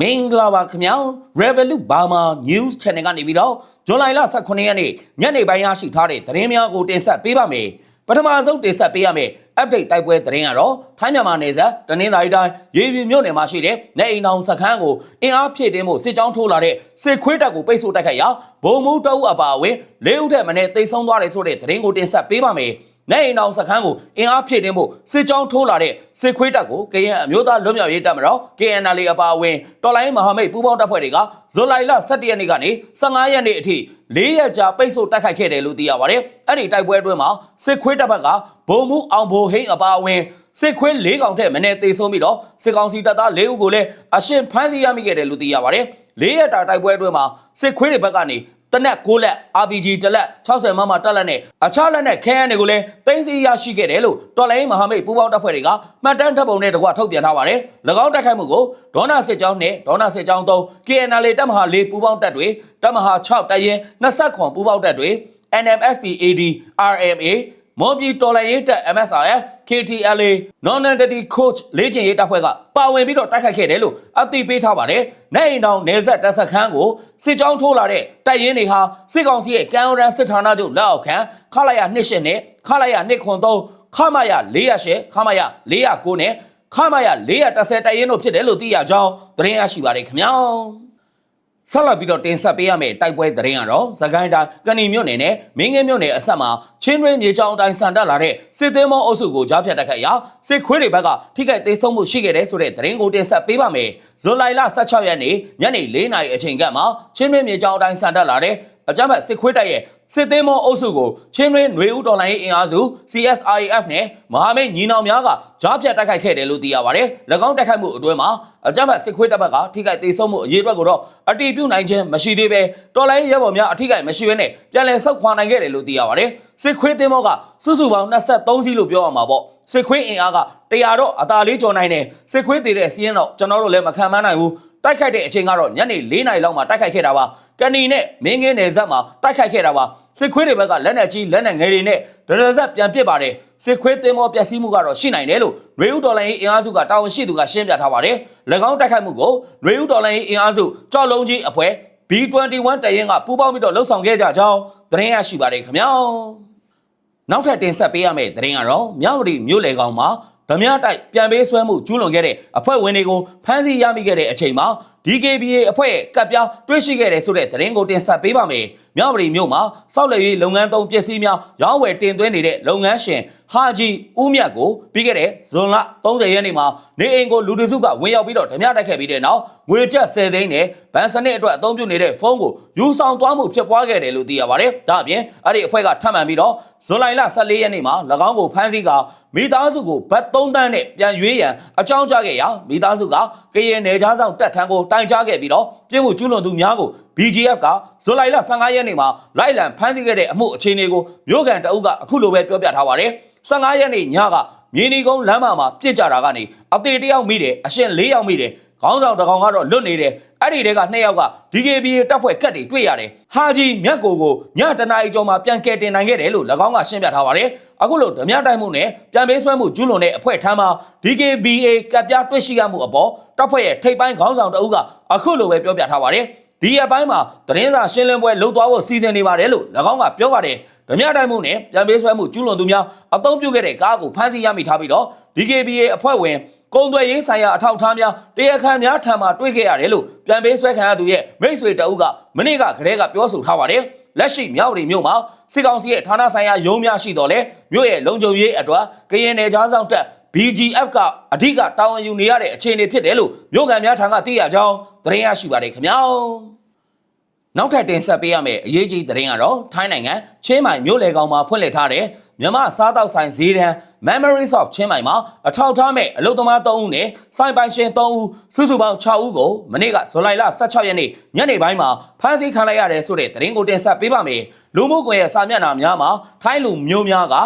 မင်္ဂလာပါခင်ဗျာ Revolut Burma News Channel ကနေပြီးတော့ဇွန်လ18ရက်နေ့ညနေပိုင်းရရှိထားတဲ့သတင်းများကိုတင်ဆက်ပေးပါမယ်ပထမဆုံးတင်ဆက်ပေးရမယ့် update တိုက်ပွဲသတင်းကတော့ထိုင်းမြန်မာနယ်စပ်တနင်္သာရီတိုင်းရေပြည်မြို့နယ်မှာရှိတဲ့နေအိမ်တောင်စခန်းကိုအင်အားဖြည့်တင်းမှုစစ်ကြောင်းထိုးလာတဲ့စစ်ခွေးတပ်ကိုပိတ်ဆို့တိုက်ခိုက်ရာဘုံမူတအုပ်အပါအဝင်၄ဦးထက်မနည်းတိတ်ဆုံးသွားတယ်ဆိုတဲ့သတင်းကိုတင်ဆက်ပေးပါမယ် နိုင်အိမ်အောင်စခန်းကိုအင်အားဖြည့်တင်းဖို့စစ်ကြောင်းထိုးလာတဲ့စစ်ခွေးတပ်ကိုကရင်အမျိုးသားလွတ်မြောက်ရေးတပ်မတော် KNL အပါအဝင်တော်လိုင်းမဟာမိတ်ပူးပေါင်းတပ်ဖွဲ့တွေကဇူလိုင်လ17ရက်နေ့ကနေ15ရက်နေ့အထိ၄ရက်ကြာပိတ်ဆို့တိုက်ခိုက်ခဲ့တယ်လို့သိရပါတယ်။အဲ့ဒီတိုက်ပွဲအတွင်းမှာစစ်ခွေးတပ်ဘက်ကဘုံမှုအောင်ဘိုဟိန်းအပါအဝင်စစ်ခွေး၄កောင်ထက်မနည်းသေဆုံးပြီးတော့စစ်ကောင်စီတပ်သား၄ဦးကိုလည်းအရှင်ဖမ်းဆီးရမိခဲ့တယ်လို့သိရပါတယ်။၄ရက်တာတိုက်ပွဲအတွင်းမှာစစ်ခွေးတွေဘက်ကနေ တနက်6လက် RPG တလက်60မမတက်လက်နဲ့အခြားလက်နဲ့ခဲယမ်းတွေကိုလည်းတင်းစီရရှိခဲ့တယ်လို့တော်လိုင်းမဟာမိတ်ပူးပေါင်းတပ်ဖွဲ့တွေကမှတ်တမ်းတပ်ပုံနဲ့တကွထုတ်ပြန်ထားပါတယ်။၎င်းတိုက်ခိုက်မှုကိုဒေါနာစစ်ကြောင်းနဲ့ဒေါနာစစ်ကြောင်း3 KNL တပ်မဟာ4ပူးပေါင်းတပ်တွေတပ်မဟာ6တပ်ရင်20ခွန်ပူးပေါင်းတပ်တွေ NMSP AD RMA မော်ပြည်တော်လိုင်းရေးတပ် MSRF KTLA Non-Entity Coach လေ့ကျင့်ရေးတပ်ဖွဲ့ကပါဝင်ပြီးတော့တိုက်ခိုက်ခဲ့တယ်လို့အသိပေးထားပါတယ်။နိုင်အိမ်တောင်နေဆက်တပ်စခန်းကိုစစ်ကြောင်းထိုးလာတဲ့တပ်ရင်းတွေဟာစစ်ကောင်စီရဲ့ကံရန်စစ်ဌာနချုပ်လက်အောက်ခံခလာရ28နဲ့ခလာရ203ခမရ408ခမရ409နဲ့ခမရ410တပ်ရင်းတို့ဖြစ်တယ်လို့သိရကြောင်းသတင်းရရှိပါတယ်ခင်ဗျာ။ ဆက်လက်ပြီးတော့တင်ဆက်ပေးရမယ့်တိုက်ပွဲသတင်းကတော့သခိုင်းတိုင်းကဏီမြို့နယ်နဲ့မင်းငယ်မြို့နယ်အဆက်မှာချင်းတွင်းမြေကြောင်းအတိုင်းဆန်တက်လာတဲ့စစ်သေးမောအုပ်စုကိုကြားဖြတ်တိုက်ခိုက်ရာစစ်ခွေးတွေဘက်ကထိခိုက်သေးဆုံးမှုရှိခဲ့တဲ့ဆိုတဲ့သတင်းကိုတင်ဆက်ပေးပါမယ်။ဇူလိုင်လ16ရက်နေ့ညနေ4နာရီအချိန်ကမှချင်းတွင်းမြေကြောင်းအတိုင်းဆန်တက်လာတဲ့အကြမ်းဖက်စစ်ခွေးတပ်ရဲ့ စစ်သေးမောအုပ်စုကိုချင်းတွင်းຫນွေဦးတော်လိုင်းရေးအင်အားစု CSIF နဲ့မဟာမိတ်ညီနောင်များကကြားဖြတ်တိုက်ခိုက်ခဲ့တယ်လို့သိရပါတယ်။၎င်းတိုက်ခိုက်မှုအတွင်းမှာအကြမ်းဖက်စစ်ခွေးတပ်ဘက်ကထိခိုက်သေးဆုံးမှုအရေးအတွက်ကိုတော့အတိပြုနိုင်ခြင်းမရှိသေးပဲတော်လိုင်းရဲဘော်များအထိခိုက်မရှိဘဲနဲ့ပြန်လည်ဆုတ်ခွာနိုင်ခဲ့တယ်လို့သိရပါတယ်။စစ်ခွေးသင်းမောကစုစုပေါင်း23စီးလို့ပြောရမှာပေါ့။စစ်ခွေးအင်အားက100တော့အသာလေးကျော်နိုင်တယ်။စစ်ခွေးသေးတဲ့စီးရင်တော့ကျွန်တော်တို့လည်းမခံမနိုင်ဘူး။တိုက်ခိုက်တဲ့အချိန်ကတော့ညနေ4နာရီလောက်မှာတိုက်ခိုက်ခဲ့တာပါ ကဏီနဲ့မင်းငင်းနယ်ဇက်မှာတိုက်ခိုက်ခဲ့တာပါစစ်ခွေးတွေဘက်ကလက်နက်ကြီးလက်နက်ငယ်တွေနဲ့ဒရဇက်ပြန်ပစ်ပါတယ်စစ်ခွေးသင်္ဘောပျက်စီးမှုကတော့ရှိနိုင်တယ်လို့ရွေဦးတော်လိုင်းရေးအင်အားစုကတာဝန်ရှိသူကရှင်းပြထားပါတယ်၎င်းတိုက်ခိုက်မှုကိုရွေဦးတော်လိုင်းရေးအင်အားစုကြောက်လုံးကြီးအဖွဲ့ B21 တရင်ကပူးပေါင်းပြီးတော့လှုပ်ဆောင်ခဲ့ကြကြောင်းသတင်းရရှိပါတယ်ခင်ဗျာနောက်ထပ်တင်ဆက်ပေးရမယ့်သတင်းကတော့မြောက်ဝတီမြို့လေကောင်မှာဓမြတိုက်ပြန်ပေးဆွဲမှုကျူးလွန်ခဲ့တဲ့အဖွဲ့ဝင်တွေကိုဖမ်းဆီးရမိခဲ့တဲ့အချိန်မှာ DKBA အဖွဲ့ရဲ့ကပ်ပြားတွေ့ရှိခဲ့တဲ့ဆိုတဲ့သတင်းကိုတင်ဆက်ပေးပါမယ်။မြောက်ပြည်မြို့မှာစောက်လက်ရေးလုပ်ငန်းသုံးပစ္စည်းများရောင်းဝယ်တင်သွင်းနေတဲ့လုပ်ငန်းရှင်ဟာဂျီဦးမြတ်ကိုပြီးခဲ့တဲ့ဇွန်လ30ရက်နေ့မှာနေအိမ်ကိုလူတစုကဝင်ရောက်ပြီးတော့ဓမြတိုက်ခဲ့ပြီးတဲ့နောက်ငွေကျပ်10သိန်းနဲ့ဗန်စနစ်အတွက်အသုံးပြုနေတဲ့ဖုန်းကိုယူဆောင်သွားမှုဖြစ်ပွားခဲ့တယ်လို့သိရပါတယ်။ဒါအပြင်အဲ့ဒီအဖွဲ့ကထပ်မံပြီးတော့ဇွန်လ14ရက်နေ့မှာ၎င်းကိုဖမ်းဆီးက မိသားစုကိုဘတ်3တန်းနဲ့ပြန်ရွေးရန်အကြောင်းကြားခဲ့ရာမိသားစုကကရင်နယ်ခြားဆောင်တပ်ထမ်းကိုတိုင်ကြားခဲ့ပြီးတော့ပြည်မှုကျူးလွန်သူများကို BGF ကဇူလိုင်လ15ရက်နေ့မှာလိုက်လံဖမ်းဆီးခဲ့တဲ့အမှုအခြေအနေကိုမြို့ကန်တအုပ်ကအခုလိုပဲပြောပြထားပါတယ်15ရက်နေ့ညကမြေနီကုန်းလမ်းမမှာပြစ်ကြတာကနေအသေးတယောက်မိတယ်အရှင်၄ယောက်မိတယ် ခေါင်းဆောင်တကောင်ကတော့လွတ်နေတယ်အဲ့ဒီတဲကနှစ်ယောက်က DKBA တပ်ဖွဲ့ကတ်တွေတွေ့ရတယ်ဟာဂျီမြတ်ကိုကိုညတနာရီကျော်မှာပြန်ကယ်တင်နိုင်ခဲ့တယ်လို့၎င်းကရှင်းပြထားပါတယ်အခုလိုဓမြတိုက်မှုနဲ့ပြန်ပေးဆွဲမှုကျူးလွန်တဲ့အဖွဲ့ထမ်းမှာ DKBA ကပ်ပြားတွေ့ရှိရမှုအပေါ်တပ်ဖွဲ့ရဲ့ထိပ်ပိုင်းခေါင်းဆောင်တအုပ်ကအခုလိုပဲပြောပြထားပါတယ်ဒီအပိုင်းမှာသတင်းစာရှင်းလင်းပွဲလုပ်သွားဖို့စီစဉ်နေပါတယ်လို့၎င်းကပြောပါတယ်ဓမြတိုက်မှုနဲ့ပြန်ပေးဆွဲမှုကျူးလွန်သူများအသုံးပြုခဲ့တဲ့ကားကိုဖမ်းဆီးရမိထားပြီးတော့ DKBA အဖွဲ့ဝင် ကုံသွယ်ရေးဆိုင်ရာအထောက်အထားများတရားခံများထံမှတွေ့ခဲ့ရတယ်လို့ပြန်ပေးဆွဲခံရသူရဲ့မိတ်ဆွေတအုပ်ကမနေ့ကခရဲကပြောဆိုထားပါတယ်လက်ရှိမြောက်ရီမြို့မှာစစ်ကောင်စီရဲ့ဌာနဆိုင်ရာရုံးများရှိတော်လဲမြို့ရဲ့လုံခြုံရေးအတွက်ကရင်နယ်ကြားဆောင်တပ် BGF ကအဓိကတာဝန်ယူနေရတဲ့အခြေအနေဖြစ်တယ်လို့မြို့ကန်များထံကသိရကြောင်းသတင်းရရှိပါတယ်ခင်ဗျာနောက်ထပ်တင်ဆက်ပေးရမယ့်အရေးကြီးသတင်းကတော့ထိုင်းနိုင်ငံချင်းမိုင်မြို့လေကောင်မှာဖွင့်လှစ်ထားတဲ့မြန်မာစားတောက်ဆိုင်ဈေးတန်း Memories of ချင်းမိုင်မှာအထောက်ထားမဲ့အလုပ်သမား3ဦးနဲ့စိုင်ပိုင်ရှင်3ဦးစုစုပေါင်း6ဦးကိုမနေ့ကဇူလိုင်လ16ရက်နေ့ညနေပိုင်းမှာဖမ်းဆီးခံလိုက်ရတယ်ဆိုတဲ့သတင်းကိုတင်ဆက်ပေးပါမယ်လူမှုကွန်ရက်စာမျက်နှာများမှာထိုင်းလူမျိုးများက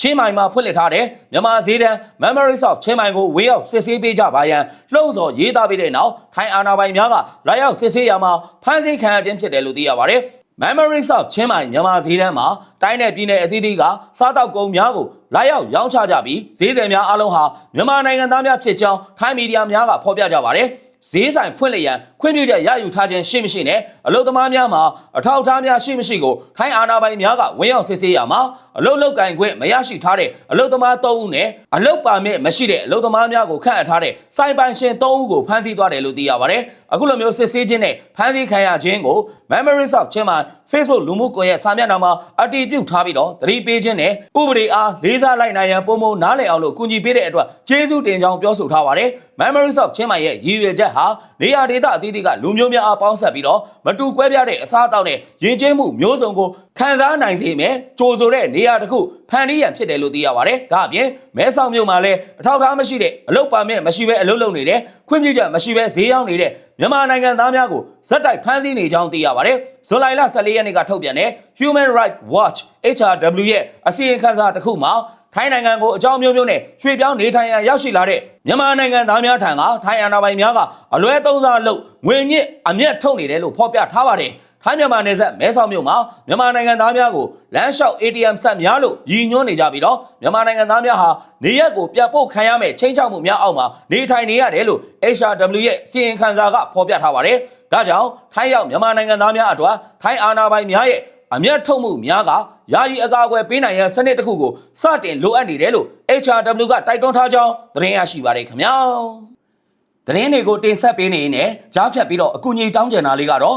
ချင်းမိုင်မှာဖွင့်လှစ်ထားတဲ့မြန်မာဈေးတန်း Memories of ချင်းမိုင်ကိုဝေးရောက်စစ်ဆေးပေးကြပါရန်လှုံ့ဆော်ရေးသားပေးတဲ့နောက်ထိုင်းအာဏာပိုင်များကလာရောက်စစ်ဆေးရမှာဖမ်းဆီးခံရခြင်းဖြစ်တယ်လို့သိရပါတယ်။ Memories of ချင်းမိုင်မြန်မာဈေးတန်းမှာတိုင်းနယ်ပြည်နယ်အသီးသီးကစားတောက်ကုန်များကိုလာရောက်ရောင်းချကြပြီးဈေးသည်များအလုံးဟာမြန်မာနိုင်ငံသားများဖြစ်ကြောင်းထိုင်းမီဒီယာများကဖော်ပြကြပါတယ်။ဈေးဆိုင်ဖွင့်လျက်ရန်ခွင့်ပြုချက်ရယူထားခြင်းရှိမရှိနဲ့အလုသမားများမှာအထောက်အထားများရှိမရှိကိုထိုင်းအာဏာပိုင်များကဝင်ရောက်စစ်ဆေးရမှာ အလုလုတ်ကင်ခွင့်မရရှိထားတဲ့အလုသမား၃ဦးနဲ့အလုပါမစ်မရှိတဲ့အလုသမားများကိုခန့်အပ်ထားတဲ့စိုင်ပိုင်ရှင်၃ဦးကိုဖမ်းဆီးသွားတယ်လို့သိရပါတယ်အခုလိုမျိုးစစ်ဆေးခြင်းနဲ့ဖမ်းဆီးခံရခြင်းကို Memories of ချင်းမှာ Facebook လူမှုကွန်ရက်စာမျက်နှာမှာအတည်ပြုထားပြီးတော့သတိပေးခြင်းနဲ့ဥပဒေအားလေးစားလိုက်နိုင်ရန်ပုံမနားလည်အောင်လို့ကူညီပေးတဲ့အတွက်ကျေးဇူးတင်ကြောင်းပြောဆိုထားပါတယ်။ Memories of ချင်းမိုင်ရဲ့ရည်ရွယ်ချက်ဟာနေရာဒေသအသီးသီးကလူမျိုးများအားပေါင်းဆက်ပြီးတော့မတူကွဲပြားတဲ့အစားအသောက်နဲ့ယဉ်ကျေးမှုမျိုးစုံကို ခံစားနိုင်စေမယ်ကြိုဆိုတဲ့နေရာတစ်ခုဖန်တီးရန်ဖြစ်တယ်လို့သိရပါတယ်။ဒါအပြင်မဲဆောက်မြို့မှာလည်းအထောက်အထားမရှိတဲ့အလုပ်ပါမဲ့မရှိဘဲအလုပ်လုပ်နေတဲ့ခွင့်ပြုချက်မရှိဘဲဈေးရောက်နေတဲ့မြန်မာနိုင်ငံသားများကိုဇက်တိုက်ဖမ်းဆီးနေကြောင်းသိရပါတယ်။ဇူလိုင်လ14ရက်နေ့ကထုတ်ပြန်တဲ့ Human Rights Watch HRW ရဲ့အစီရင်ခံစာတစ်ခုမှာထိုင်းနိုင်ငံကိုအကြောင်းမျိုးမျိုးနဲ့ရွှေ့ပြောင်းနေထိုင်ရန်ရောက်ရှိလာတဲ့မြန်မာနိုင်ငံသားများထံကထိုင်းအာဏာပိုင်များကအလွဲသုံးစားလုပ်ငွေညစ်အမျက်ထုတ်နေတယ်လို့ဖော်ပြထားပါတယ်။ ထိုင်းမြန်မာနယ်စပ်မဲဆောက်မြို့မှာမြန်မာနိုင်ငံသားများကိုလမ်းလျှောက် ATM ဆက်များလို့ရည်ညွှန်းနေကြပြီးတော့မြန်မာနိုင်ငံသားများဟာနေရက်ကိုပြတ်ပို့ခံရမယ့်ချင်းချောက်မှုများအောက်မှာနေထိုင်နေရတယ်လို့ HRW ရဲ့စီရင်ခံစာကဖော်ပြထားပါတယ်။ဒါကြောင့်ထိုင်းရောက်မြန်မာနိုင်ငံသားများအတွက်ထိုင်းအာဏာပိုင်များရဲ့အမျက်ထုတ်မှုများကယာယီအကာအကွယ်ပေးနိုင်ရန်စနစ်တစ်ခုကိုစတင်လိုအပ်နေတယ်လို့ HRW ကတိုက်တွန်းထားကြောင်းသတင်းရရှိပါတယ်ခင်ဗျာ။သတင်းတွေကိုတင်ဆက်ပေးနေရင်လည်းကြားဖြတ်ပြီးတော့အကူအညီတောင်းကျင်တာလေးကတော့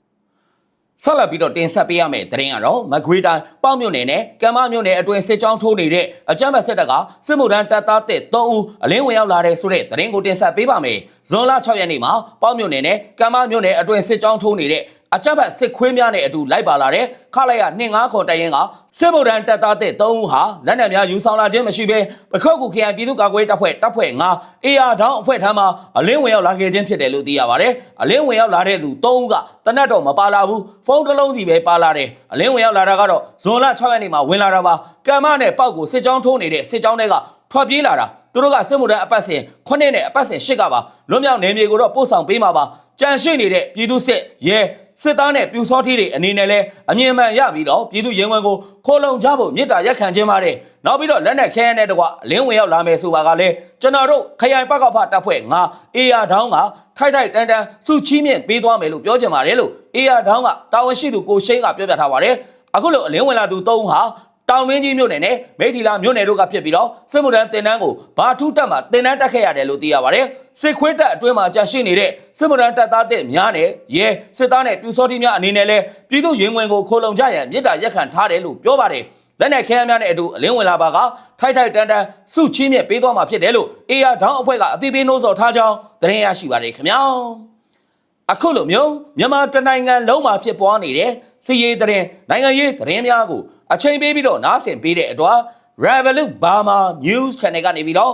ဆက်လက်ပြီးတော့တင်ဆက်ပေးရမယ့်သတင်းကတော့မကွေးတိုင်းပေါ့မြို့နယ်နဲ့ကံမမြို့နယ်အတွင်းစစ်ကြောင်းထိုးနေတဲ့အကြမ်းဖက်စစ်တပ်ကစစ်မှုထမ်းတပ်သားတဲ့3ဦးအလင်းဝင်ရောက်လာတဲ့ဆိုတဲ့သတင်းကိုတင်ဆက်ပေးပါမယ်ဇွန်လ6ရက်နေ့မှာပေါ့မြို့နယ်နဲ့ကံမမြို့နယ်အတွင်းစစ်ကြောင်းထိုးနေတဲ့ အကြမ်းဖက်စစ်ခွေးများနဲ့အတူလိုက်ပါလာတဲ့ခလိုက်ရ25ခွန်တရင်ကစစ်ဗုဒ္ဓံတပ်သားတဲ့3ဦးဟာလက်နက်များယူဆောင်လာခြင်းမရှိဘဲပခုတ်ကူခရိုင်ပြည်သူ့ကာကွယ်တပ်ဖွဲ့တပ်ဖွဲ့9 AR ဒေါင်းအဖွဲ့ထမ်းမှာအလင်းဝင်ရောက်လာခဲ့ခြင်းဖြစ်တယ်လို့သိရပါတယ်။အလင်းဝင်ရောက်လာတဲ့သူ3ဦးကတနတ်တော်မပါလာဘူးဖုန်းတစ်လုံးစီပဲပါလာတယ်။အလင်းဝင်ရောက်လာတာကတော့ဇွန်လ6ရက်နေ့မှာဝင်လာတာပါ။ကံမနဲ့ပောက်ကိုစစ်ကြောင်းထိုးနေတဲ့စစ်ကြောင်းတွေကထွက်ပြေးလာတာသူတို့ကစစ်မှုထမ်းအပတ်စဉ်9နဲ့အပတ်စဉ်10ကပါလွတ်မြောက်နေမြေကိုတော့ပို့ဆောင်ပေးမှာပါကြံရှိနေတဲ့ပြည်သူစစ်ရဲ စစ်သားနဲ့ပြူစောထီးတွေအနေနဲ့လဲအမြင်မှန်ရပြီးတော့ပြည်သူရင်ဝင်ကိုခိုးလုံကြဖို့မြစ်တာရက်ခံခြင်းပါတယ်နောက်ပြီးတော့လက်နက်ခဲယမ်းတဲ့တကွအလင်းဝင်ရောက်လာမယ်ဆိုပါကလည်းကျွန်တော်တို့ခရိုင်ပကဖတပ်ဖွဲ့ငါအေယာဒေါင်းကထိုက်ထိုက်တန်တန်စုချီးမြင့်ပေးသွားမယ်လို့ပြောချင်ပါတယ်လို့အေယာဒေါင်းကတာဝန်ရှိသူကိုရှိန်ကပြောပြထားပါတယ်အခုလိုအလင်းဝင်လာသူ၃ဟာတောင်မင်းကြီးမြို့နယ်နဲ့မိထီလာမြို့နယ်တို့ကဖြစ်ပြီးတော့စစ်မှုထမ်းတင်တန်းကိုဘာထူးတက်မှာတင်တန်းတက်ခဲ့ရတယ်လို့သိရပါတယ် စစ်ခွေးတက်အတွင်းမှာကြာရှိနေတဲ့စစ်မှုထမ်းတပ်သားတဲ့များနဲ့ရဲစစ်သားနဲ့ပြူစောတိများအနေနဲ့လဲပြည်သူရင်ဝင်ကိုခိုးလုံကြရန်မြစ်တာရက်ခံထားတယ်လို့ပြောပါတယ်လက်နက်ခဲယမ်းများနဲ့အတူအလင်းဝင်လာပါကထိုက်ထိုက်တန်တန်စုချင်းမြက်ပေးသွားမှာဖြစ်တယ်လို့အေယာဒေါင်းအဖွဲ့ကအသိပေးနှိုးဆော်ထားကြောင်းသတင်းရရှိပါတယ်ခင်ဗျာအခုလိုမျိုးမြန်မာတနိုင်ငံလုံးမှာဖြစ်ပွားနေတဲ့စီရေးသတင်းနိုင်ငံရေးသတင်းများကိုအချိန်ပေးပြီးတော့နားဆင်ပေးတဲ့အတွက် Revolut Burma News Channel ကနေပြီးတော့